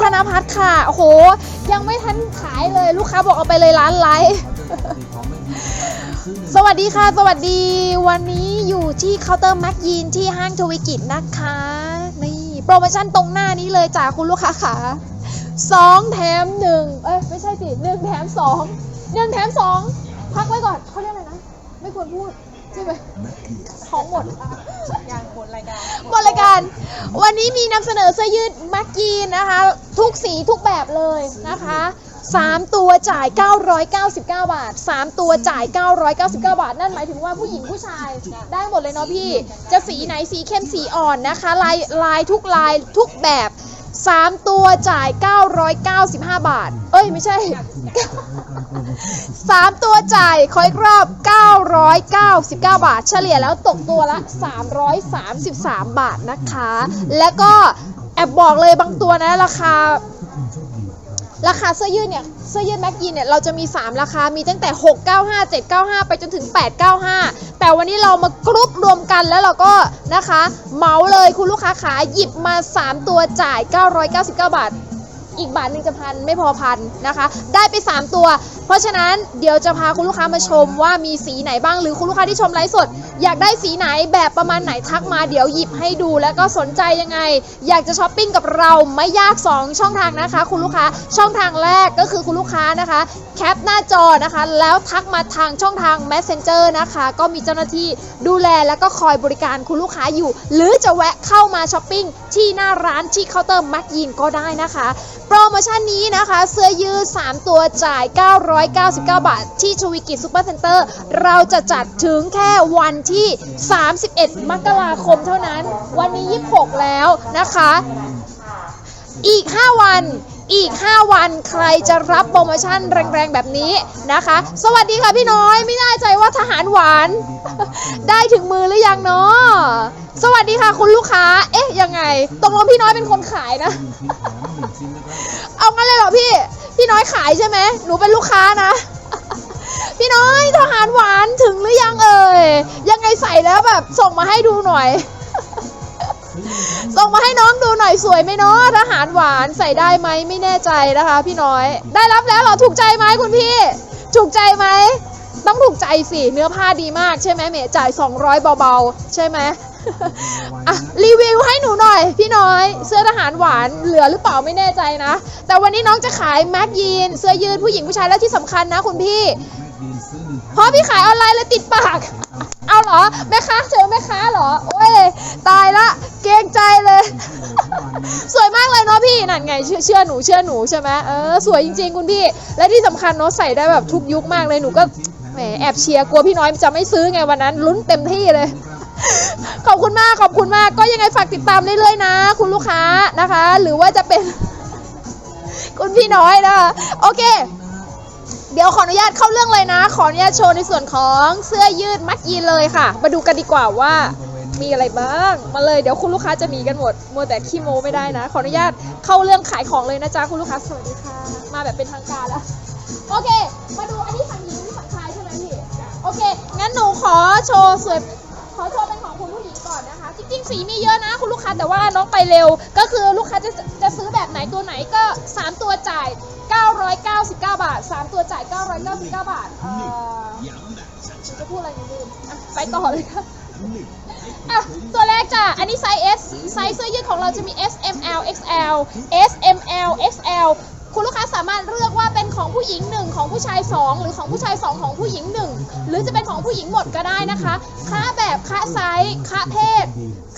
ธนพัฒน์ค่ะ โอ้โห ยังไม่ทันขายเลยลูกค้าบอกเอาไปเลยล้านไลค์สวัสดีค่ะ สวัสดีวันนี้อยู่ที่เคาน์เตอร์แม็กยีนที่ห้างทวิกิจนะคะนี่โปรโมชั่นตรงหน้านี้เลยจ้าคุณลูกค้าค่ะสองแถมหนึ่งเอ้ยไม่ใช่สิหนึ่งแถมสองหนึ่งแถมสองพักไว้ก่อนเขาเรียกอะไรนะ ไม่ควรพูด ใช่ไหมของหมดยังหมดรายการหมดรายการ วันนี้มีนำเสนอเสื้อยืดแม็กกีนนะคะ ทุกสีทุกแบบเลยนะคะ3ตัวจ่าย 999 บาท3ตัวจ่าย 999 บาท นั่นหมายถึงว่าผู้หญิงผู้ชายได้หมดเลยเนาะพี่ จะสีไหนสีเข้มสีอ่อนนะคะ ลายลายทุกลายทุกแบบ3ตัวจ่าย 995 บาท เอ้ยไม่ใช่ 3ตัวจ่ายคอยรอบ 999 บาท เฉลี่ยแล้วตกตัวละ 333 บาทนะคะ แล้วก็แอบบอกเลยบางตัวนะราคาราคาเสื้อยืดเนี่ยเสื้อยืดแม็กยีนเนี่ยเราจะมี 3 ราคา มีตั้งแต่ 695 795 ไปจนถึง 895 แต่วันนี้เรามากรุ๊ปรวมกันแล้วเราก็นะคะ เมาเลยคุณลูกค้าขาหยิบมา 3 ตัวจ่าย 999 บาท อีกบาทหนึ่งจะพันไม่พอพันนะคะ ได้ไป 3 ตัว เพราะฉะนั้นเดี๋ยวจะพาคุณลูกค้ามาชมว่ามีสีไหนบ้างหรือคุณลูกค้าที่ชมไลฟ์สด อยากได้สีไหนแบบประมาณไหนทักมาเดี๋ยวหยิบให้ดูแล้วก็สนใจยังไง อยากจะช้อปปิ้งกับเราไม่ยาก 2 ช่องทางนะคะ คุณลูกค้าช่องทางแรกก็คือคุณลูกค้านะคะ แคปหน้าจอนะคะ แล้วทักมาทางช่องทาง Messenger นะคะ ก็มีเจ้าหน้าที่ดูแลแล้วก็คอยบริการคุณลูกค้าอยู่ หรือจะแวะเข้ามาช้อปปิ้งที่หน้าร้านที่เคาน์เตอร์แม็กยินก็ได้นะคะโปรโมชั่นนี้นะคะ เสื้อยืด 3 ตัวจ่าย 999 บาท ที่ชวิกิซูเปอร์เซ็นเตอร์เราจะจัดถึงแค่วันที่ 31 มกราคมเท่านั้น วันนี้ 26 แล้วนะคะ อีก 5 วันอีก 5 วันใครจะรับโปรโมชั่นแรงๆ แบบนี้นะคะ สวัสดีค่ะพี่น้อยไม่แน่ใจว่าทหารหวาน ได้ถึงมือหรือยังเนาะสวัสดีค่ะคุณลูกค้า เอ๊ะยังไงตกลงพี่น้อยเป็นคนขายนะ เอางั้นเลยเหรอพี่ พี่น้อยขายใช่ไหมหนูเป็นลูกค้านะ พี่น้อยทหารหวานถึงหรือยังเอ่ย ยังไงใส่แล้วแบบส่งมาให้ดูหน่อย ส่งมาให้น้องดูหน่อยสวยไหมเนาะทหารหวานใส่ได้ไหมไม่แน่ใจนะคะ พี่น้อย ได้รับแล้วเหรอถูกใจไหมคุณพี่ ถูกใจไหมต้องถูกใจสิ เนื้อผ้าดีมากใช่ไหมเมย์จ่าย 200 เบาๆ ใช่ไหม อะรีวิวให้หนูหน่อย พี่น้อยเสื้อทหารหวานเหลือหรือเปล่าไม่แน่ใจนะ แต่วันนี้น้องจะขายแม็กยีนเสื้อยืดผู้หญิงผู้ชายและที่สำคัญนะคุณพี่เพราะพี่ขายออนไลน์เลยติดปาก เอาเหรอแม่ค้าเจอแม่ค้าเหรอ โอ้ยตายละ เกรงใจเลย สวยมากเลยเนาะพี่นั่นไงเชื่อเชื่อหนูเชื่อหนูใช่ไหมเออสวยจริง ๆ คุณพี่ และที่สำคัญเนาะใส่ได้แบบทุกยุคมากเลยหนูก็แหมแอบเชียร์กลัวพี่น้อยจะไม่ซื้อไงวันนั้นลุ้นเต็มที่เลย ขอบคุณมากขอบคุณมากก็ยังไงฝากติดตามเรื่อยๆนะ คุณลูกค้านะคะ หรือว่าจะเป็น คุณพี่น้อยนะคะโอเค เดี๋ยวขออนุญาตเข้าเรื่องเลยนะ ขออนุญาตโชว์ในส่วนของเสื้อยืดมัดยีนเลยค่ะ มาดูกันดีกว่าว่ามีอะไรบ้าง มาเลยเดี๋ยวคุณลูกค้าจะหนีกันหมดมัวแต่ขี้โมไม่ได้นะ ขออนุญาตเข้าเรื่องขายของเลยนะจ๊ะคุณลูกค้าสวัสดีค่ะ มาแบบเป็นทางการแล้วโอเค มาดูอันนี้ฝั่งหญิงนี่ฝั่งชายใช่ไหมพี่โอเคงั้นหนูขอโชว์สวยขอโชว์เป็น จริงๆสีมีเยอะนะ คุณลูกค้าแต่ว่าน้องไปเร็ว ก็คือลูกค้าจะจะซื้อแบบไหนตัวไหนก็ 3 ตัวจ่าย 999 บาท 3 ตัวจ่าย 999 บาทเอ่อจะพูดอะไรอยู่ลืมอะไปต่อเลยค่ะอะตัวแรกจ้ะ อันนี้ไซส์ S ไซส์เสื้อยืดของเราจะมี S M L X L S M L X L คุณลูกค้าสามารถเลือกว่าเป็นของผู้หญิง1ของผู้ชาย 2 หรือของผู้ชาย 2 ของผู้หญิง1หรือจะเป็นของผู้หญิงหมดก็ได้นะคะค้าแบบค้าไซส์ค้าเพศ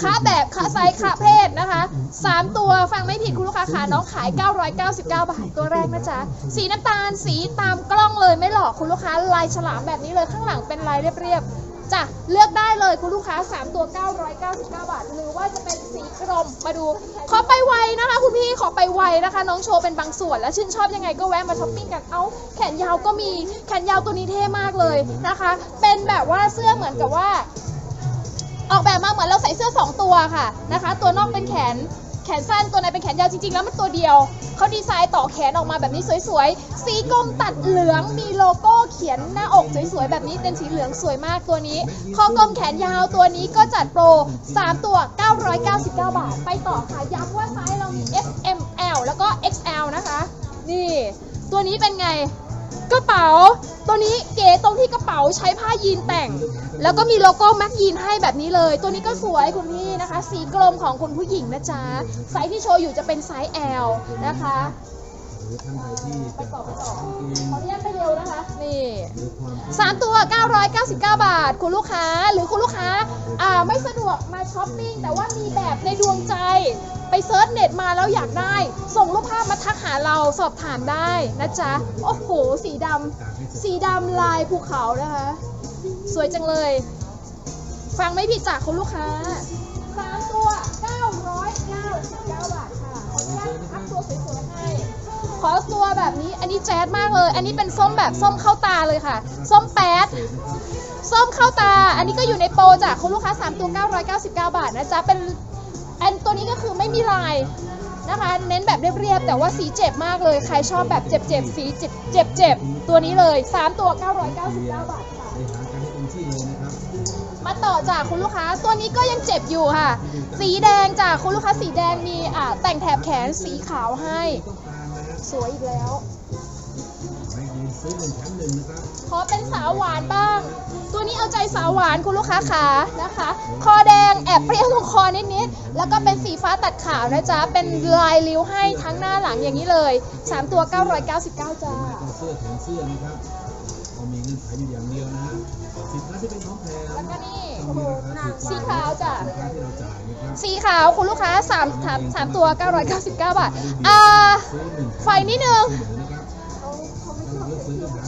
ค้าแบบค้าไซส์ค้าเพศนะคะ 3 ตัวฟังไม่ผิดคุณลูกค้าขาน้องขาย 999 บาทตัวแรกนะจ๊ะสีน้ำตาลสีตามกล้องเลยไม่หลอกคุณลูกค้าลายฉลามแบบนี้เลยข้างหลังเป็นลายเรียบๆ จ้ะเลือกได้เลยคุณลูกค้า 3 ตัว 999 บาท หรือว่าจะเป็นสีกรมมาดู ขอไปไวนะคะคุณพี่ขอไปไวนะคะ น้องโชว์เป็นบางส่วน แล้วชื่นชอบยังไงก็แวะมาช้อปปิ้งกันเอาแขนยาวก็มีแขนยาวตัวนี้เท่มากเลยนะคะ เป็นแบบว่าเสื้อเหมือนกับว่า ออกแบบมาเหมือนเราใส่เสื้อ 2 ตัวค่ะนะคะ ตัวนอกเป็นแขน แขนสั้นตัวไหนเป็นแขนยาวจริงๆ แล้วมันตัวเดียว เขาดีไซน์ต่อแขนออกมาแบบนี้สวยๆ สีกรมตัดเหลือง มีโลโก้เขียนหน้าอกสวยๆ แบบนี้เป็นสีเหลืองสวยมากตัวนี้ คอกลมแขนยาวตัวนี้ก็จัดโปร 3 ตัว 999 บาท ไปต่อค่ะ ย้ำว่าไซส์เรามี S M L แล้วก็ XL นะคะ นี่ ตัวนี้เป็นไง กระเป๋า ตัวนี้เก๋ตรงที่กระเป๋าใช้ผ้ายีนแต่ง แล้วก็มีโลโก้แม็กยีนให้แบบนี้เลย ตัวนี้ก็สวยคุณพี่นะคะ สีกลมของคุณผู้หญิงนะจ๊ะ ไซส์ที่โชว์อยู่จะเป็นไซส์ L นะคะหรือท่านใดที่จะตัดต่อกางเกงขออนุญาตไปเร็วนะคะ นี่หรือความสามตัว 999 บาท คุณลูกค้าหรือคุณลูกค้า อ่า ไม่สะดวกมาช้อปปิ้งแต่ว่ามีแบบในดวงใจ ไปเซิร์ชเน็ตมาแล้วอยากได้ ส่งรูปภาพมาทักหาเราสอบถามได้นะจ๊ะ โอ้โห สีดำสีดำลายภูเขานะคะ สวยจังเลย ฟังไม่ผิดจากคุณลูกค้าสามตัว999บาทค่ะขออนุญาตอัพตัวสวยๆให้ขอตัวแบบนี้ อันนี้แจ๊ดมากเลย อันนี้เป็นส้มแบบส้มเข้าตาเลยค่ะ ส้มแป๊ด ส้มเข้าตา อันนี้ก็อยู่ในโปรจากคุณลูกค้า 3 ตัว 999 บาทนะจ๊ะ เป็น อันตัวนี้ก็คือไม่มีลายนะคะ เน้นแบบเรียบๆ แต่ว่าสีเจ็บมากเลย ใครชอบแบบเจ็บๆ สีเจ็บเจ็บเจ็บๆตัวนี้เลย 3 ตัว 999 บาทค่ะไปหากันให้เต็มที่เลยนะครับมาต่อจากคุณลูกค้า ตัวนี้ก็ยังเจ็บอยู่ค่ะ สีแดงจากคุณลูกค้าสีแดงมีอ่าแต่งแถบแขนสีขาวให้ต้องการนะฮะสวยอีกแล้วไม่ยืน ซื้อหนึ่งแถมหนึ่งนะครับ ขอเป็นสาวหวานบ้าง ตัวนี้เอาใจสาวหวานคุณลูกค้าขานะคะ คอแดงแอบเปรี้ยวตรงคอนิดๆ แล้วก็เป็นสีฟ้าตัดขาวนะจ๊ะ เป็นลายริ้วให้ทั้งหน้าหลังอย่างนี้เลย 3 ตัว 999 จ้าไม่ต้องเสื้อแถมเสื้อนะครับเรามีเงื่อนไขอยู่อย่างเดียวนะฮะสินค้าที่เป็นของแถมแล้วก็นี่ต้องมีราคาถูกกสีขาวจ้ะ สินค้าที่เราจ่ายนะครับสีขาวคุณลูกค้า3 3 3ตัว 999 บาท อ่า ซื้อหนึ่งไฟนิดนึงเสมอนะครับต้องเลือกซื้อหา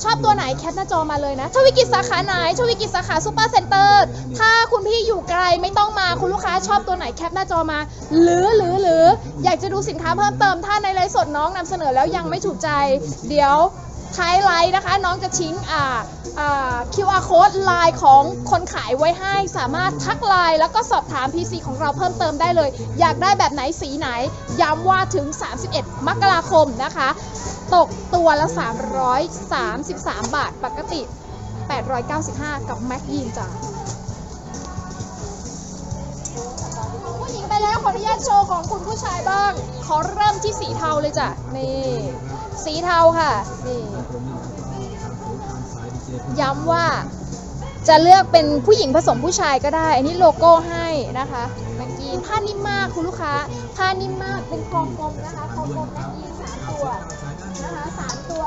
ชอบตัวไหนแคปหน้าจอมาเลยนะชวิกิจสาขาไหนชวิกิจสาขาซูเปอร์เซ็นเตอร์ถ้าคุณพี่อยู่ไกลไม่ต้องมาคุณลูกค้าชอบตัวไหนแคปหน้าจอมา หรือหรือหรืออยากจะดูสินค้าเพิ่มเติมถ้าในไลฟ์สดน้องนำเสนอแล้วยังไม่ถูกใจ เดี๋ยวท้ายไลฟ์นะคะ น้องจะทิ้งอ่าอ่า QR code ไลน์ของคนขายไว้ให้ สามารถทักไลน์แล้วก็สอบถาม PC ของเราเพิ่มเติมได้เลย อยากได้แบบไหนสีไหน ย้ำว่าถึง 31 มกราคมนะคะ ตกตัวละ 333 บาทปกติ 895 กับแม็กยีนจ้ะผู้หญิงไปแล้วขออนุญาตโชว์ของคุณผู้ชายบ้าง ขอเริ่มที่สีเทาเลยจ้ะ นี่ สีเทาค่ะ นี่ ย้ำว่าจะเลือกเป็นผู้หญิงผสมผู้ชายก็ได้ อันนี้โลโก้ให้นะคะแม็กกีนผ้านิ่มมากคุณลูกค้า ผ้านิ่มมากเป็นคองกลมนะคะคองกลมแม็กกีนสามตัว นะคะสามตัว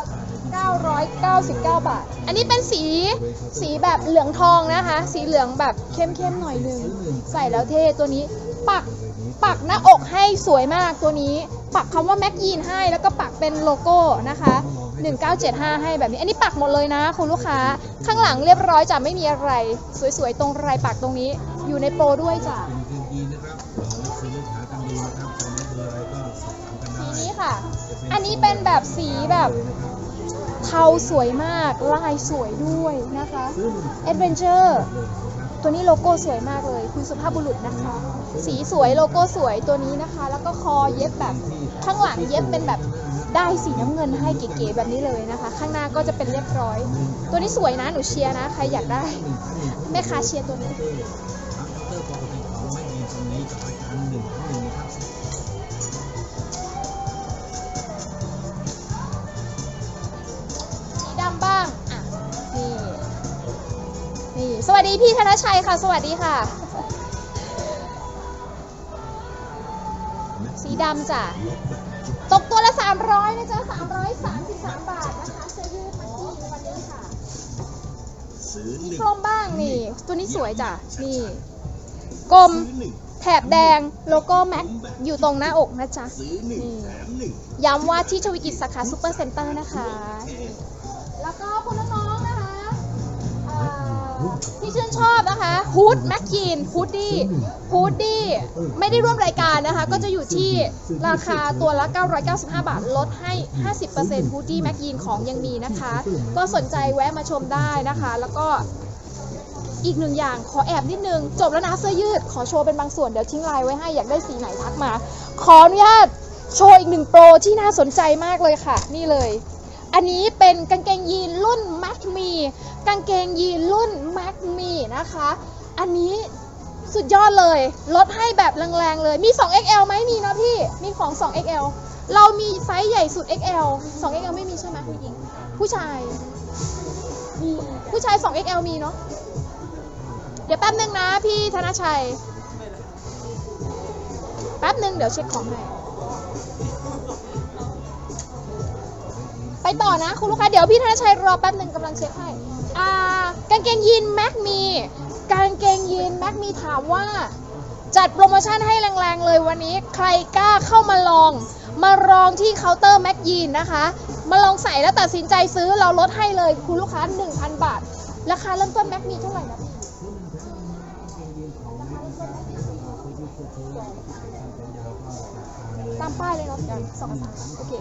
999 บาท อันนี้เป็นสีสีแบบเหลืองทองนะคะ สีเหลืองแบบเข้มๆหน่อยหนึง ใส่แล้วเท่ตัวนี้ ปักปักหน้าอกให้สวยมากตัวนี้ ปักคำว่าแม็กยีนให้แล้วก็ปักเป็นโลโก้นะคะ 1975 ให้แบบนี้ อันนี้ปักหมดเลยนะ คุณลูกค้าข้างหลังเรียบร้อยจะไม่มีอะไร สวยๆ ตรงรายปักตรงนี้ อยู่ในโปรด้วยจ้ะเป็นกางเกงยีนนะครับลองเลือกซื้อเลือกหากันดูนะครับตอนนี้เบอร์อะไรก็สอบถามกันได้สีนี้ค่ะ อันนี้เป็นแบบสีแบบเทาสวยมาก ลายสวยด้วยนะคะซื้อหนึ่ง a d v e n t u r e เลยนะครับตัวนี้โลโก้สวยมากเลย คุณสุภาพบุรุษนะคะ สีสวยโลโก้สวยตัวนี้นะคะ แล้วก็คอเย็บแบบข้างหลังเย็บเป็นแบบได้สีน้ำเงินให้เก๋ๆแบบนี้เลยนะคะ ข้างหน้าก็จะเป็นเรียบร้อย ตัวนี้สวยนะหนูเชียร์นะ ใครอยากได้แม่ค้าเชียร์ตัวนี้ ดีพี่ธนชัยค่ะ สวัสดีค่ะ สีดำจ้ะ ตกตัวละ 300นะจ๊ะ333 บาทนะคะเสื้อยืดมาที่ในวันนี้ค่ะมีกลมบ้างนี่ ตัวนี้สวยจ้ะ นี่ กลมแถบแดงโลโก้แม็กอยู่ตรงหน้าอกนะจ๊ะย้ำว่าที่ชวิกิจสาขาซูเปอร์เซ็นเตอร์นะคะ ที่ชื่นชอบนะคะฮูดแม็กกีนฮูดดี้ฮูดดี้ไม่ได้ร่วมรายการนะคะ ก็จะอยู่ที่ราคาตัวละ 995 บาท ลดให้ 50%ฮูดดี้แม็กกีนของยังมีนะคะ ก็สนใจแวะมาชมได้นะคะ แล้วก็อีกหนึ่งอย่างขอแอบนิดนึง จบแล้วนะเสื้อยืด ขอโชว์เป็นบางส่วนเดี๋ยวทิ้งไลน์ไว้ให้อยากได้สีไหนทักมา ขออนุญาตโชว์อีกหนึ่งโปรที่น่าสนใจมากเลยค่ะ นี่เลย อันนี้เป็นกางเกงยีนรุ่น Mac Me กางเกงยีนรุ่น Mac Me นะคะ อันนี้สุดยอดเลย ลดให้แบบแรงๆเลย มี 2XL ไหมมีเนาะพี่ มีของ 2XL เรามีไซส์ใหญ่สุด XL 2XL ไม่มีใช่ไหมผู้หญิง ผู้ชาย มีผู้ชาย 2XL มีเนาะ เดี๋ยวแป๊บนึงนะพี่ธนชัย แป๊บนึงเดี๋ยวเช็คของให้ ไปต่อนะ คุณลูกค้า เดี๋ยวพี่ธนชัยรอแป๊บหนึ่งกำลังเช็คให้ อ่ากางเกงยีนแม็กมี กางเกงยีนแม็กมีถามว่า จัดโปรโมชั่นให้แรงๆเลยวันนี้ใครกล้าเข้ามาลอง มาลองที่เคาน์เตอร์แม็กยีนนะคะ มาลองใส่แล้วตัดสินใจซื้อเราลดให้เลยคุณลูกค้า 1,000 บาท ราคาเริ่มต้นแม็กมีเท่าไหร่นะพี่ ตามป้ายเลยเนาะพี่สองสามโอเค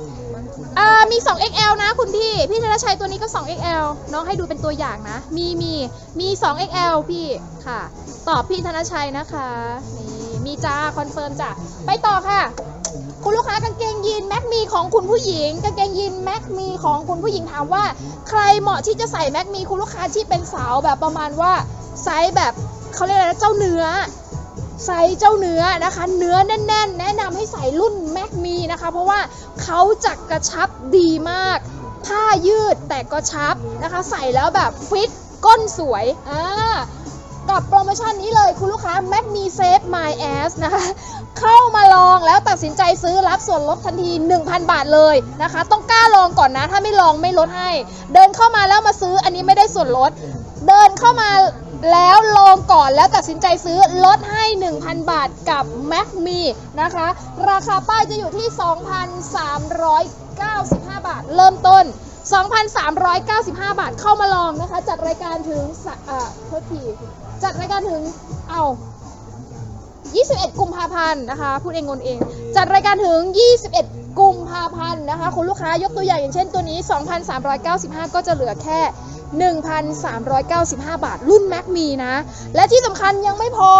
อ่ามี 2XL นะคุณพี่ พี่ธนชัยตัวนี้ก็ 2XL น้องให้ดูเป็นตัวอย่างนะ มีมีมี 2XL พี่ค่ะ ตอบพี่ธนชัยนะคะนี่มีจ้าคอนเฟิร์มจ้ะไปต่อค่ะ คุณลูกค้ากางเกงยีนแม็กมีของคุณผู้หญิงกางเกงยีนแม็กมีของคุณผู้หญิงถามว่า ใครเหมาะที่จะใส่แม็กมีคุณลูกค้าที่เป็นสาวแบบประมาณว่าไซส์แบบเขาเรียกอะไรนะเจ้าเนื้อ ไซส์เจ้าเนื้อนะคะ เนื้อแน่น ๆ แนะนำให้ใส่รุ่นแม็กมีนะคะ เพราะว่าเขาจะกระชับดีมาก ผ้ายืดแต่ก็ชับนะคะ ใส่แล้วแบบฟิตก้นสวยอ่ากับโปรโมชั่นนี้เลยคุณลูกค้า Mac Me Save My Ass นะคะ เข้ามาลองแล้วตัดสินใจซื้อรับส่วนลดทันที 1,000 บาทเลยนะคะ ต้องกล้าลองก่อนนะ ถ้าไม่ลองไม่ลดให้ เดินเข้ามาแล้วมาซื้ออันนี้ไม่ได้ส่วนลด เดินเข้ามา แล้วลองก่อนแล้วตัดสินใจซื้อลดให้ 1,000 บาทกับ Mac Me นะคะ ราคาป้ายจะอยู่ที่ 2,395 บาท เริ่มต้น 2,395 บาทเข้ามาลองนะคะ จัดรายการถึงสะอ่าโทษทีจัดรายการถึงเอา21 กุมภาพันธ์นะคะ พูดเองงนเอง จัดรายการถึง 21 กุมภาพันธ์นะคะ คุณลูกค้ายกตัวอย่างอย่างเช่นตัวนี้ 2,395 ก็จะเหลือแค่ 1,395 บาท รุ่น Mac มีนะ และที่สำคัญยังไม่พอ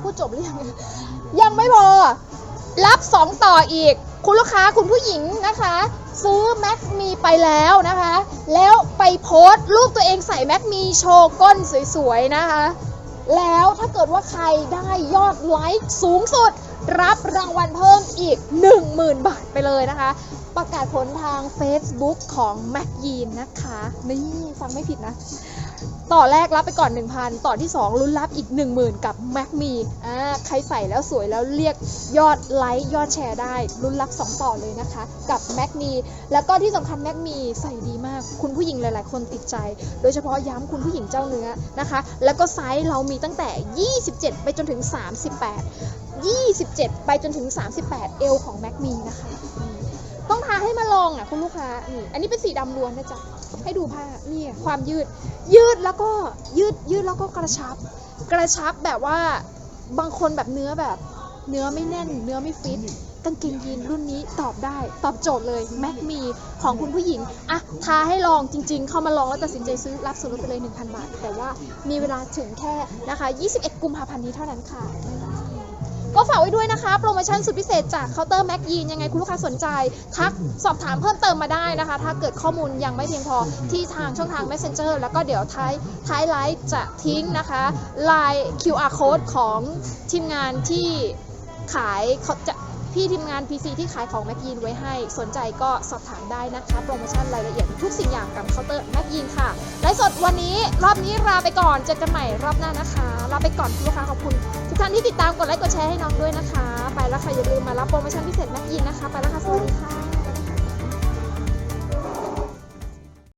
พูดจบหรือยังยังไม่พอ รับ 2 ต่ออีก คุณลูกค้าคุณผู้หญิงนะคะ ซื้อ Mac มีไปแล้วนะคะ แล้วไปโพสต์รูปตัวเองใส่ Mac มีโชว์ก้นสวยๆนะคะ แล้วถ้าเกิดว่าใครได้ยอดไลค์สูงสุดรับรางวัลเพิ่มอีก 10,000 บาทไปเลยนะคะ ประกาศผลทาง Facebook ของ m a c ยีนนะคะ นี่ฟังไม่ผิดนะ ต่อแรกรับไปก่อน 1,000 ต่อที่ 2 ลุ้นรับอีก 10,000 กับ Mac มีอ่าใครใส่แล้วสวยแล้วเรียกยอดไลค์ยอดแชร์ได้ลุ้นรับ 2 ต่อเลยนะคะ กับ Mac มีแล้วก็ที่สำคัญ Mac มีใส่ดีมาก คุณผู้หญิงหลาย ๆ คนติดใจ โดยเฉพาะย้ำคุณผู้หญิงเจ้าเนื้อนะคะ แล้วก็ไซส์เรามีตั้งแต่ 27 ไปจนถึง 38 27 ไปจนถึง 38 เอวของ Mac มีนะคะ ต้องทาให้มาลองอะคุณลูกค้านี่อันนี้เป็นสีดำล้วนนะจ๊ะให้ดูผ้านี่ความยืด ยืดแล้วก็ยืดยืดแล้วก็กระชับ กระชับแบบว่าบางคนแบบเนื้อแบบ เนื้อไม่แน่น เนื้อไม่ฟิตกางเกงยีนรุ่นนี้ตอบได้ตอบโจทย์เลยแม็กมีของคุณผู้หญิงอะทาให้ลองจริง ๆ เข้ามาลองแล้วตัดสินใจซื้อรับส่วนลดไปเลย 1,000 บาท แต่ว่ามีเวลาถึงแค่นะคะ 21 กุมภาพันธ์นี้เท่านั้นค่ะ ก็ฝากไว้ด้วยนะคะ โปรโมชั่นสุดพิเศษจากเคาน์เตอร์แม็กยีนยังไงคุณลูกค้าสนใจ ทักสอบถามเพิ่มเติมมาได้นะคะ ถ้าเกิดข้อมูลยังไม่เพียงพอที่ทางช่องทาง Messenger แล้วก็เดี๋ยวท้ายท้ายไลฟ์จะทิ้งนะคะลาย QR code ของทีมงานที่ขายเขาจะ พี่ทีมงาน PC ที่ขายของแม็กยีนไว้ให้ สนใจก็สอบถามได้นะคะ โปรโมชั่นรายละเอียดทุกสิ่งอย่างกับเคาน์เตอร์แม็กยีนค่ะไลฟ์สดวันนี้รอบนี้ลาไปก่อนเจอกันใหม่รอบหน้านะคะลาไปก่อนคุณลูกค้าขอบคุณ ทุกท่านที่ติดตามกดไลค์กดแชร์ให้น้องด้วยนะคะ ไปแล้วค่ะอย่าลืมมารับโปรโมชั่นพิเศษแม็กยีนนะคะ ไปแล้วค่ะสวัสดีค่ะ